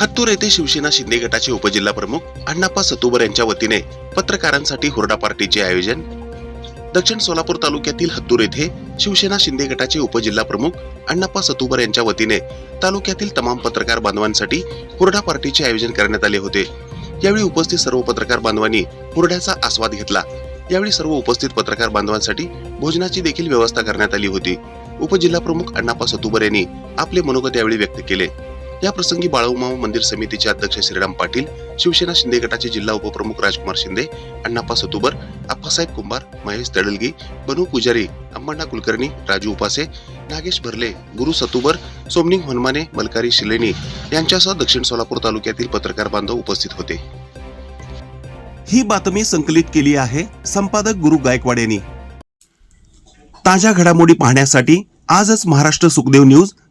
हत्तूर येथे शिवसेना शिंदे गटाचे उपजिल्हा प्रमुख अण्णाप्पा सतुबर यांच्या वतीने पत्रकारांसाठी हुरडा पार्टीचे आयोजन. दक्षिण सोलापूर तालुक्यातील हत्तूर येथे शिवसेना शिंदे गटाचे उपजिल्हा प्रमुख अण्णाप्पा सतुबर यांच्या वतीने तालुक्यातील तमाम पत्रकार बांधवांसाठी हुरडा पार्टीचे आयोजन करण्यात आले होते. यावेळी उपस्थित सर्व पत्रकार बांधवांनी हुरड्याचा आस्वाद घेतला. यावेळी सर्व उपस्थित पत्रकार बांधवांसाठी भोजनाची देखील व्यवस्था करण्यात आली होती. उपजिल्हा प्रमुख अण्णाप्पा सतुबर यांनी आपले मनोगत यावेळी व्यक्त केले. या प्रसंगी बाळूमामा मंदिर समितीचे अध्यक्ष श्रीराम पाटील शिवसेना शिंदे गटाचे जिल्हा उपप्रमुख राजकुमार शिंदे अण्णाप्पा सतुबर आप्पासाहेब कुंभार महेश तडलगी बनू पुजारी अंबण्णा कुलकर्णी राजू उपासे नागेश भरले गुरु सतुबर सोमनिंग हनुमाने मलकारी शिलेनी यांच्यासह दक्षिण सोलापूर तालुक्यातील पत्रकार बांधव उपस्थित होते. ही बातमी संकलित केली आहे संपादक गुरु गायकवाड यांनी. ताज्या घडामोडी पाहण्यासाठी आजच महाराष्ट्र सुखदेव न्यूज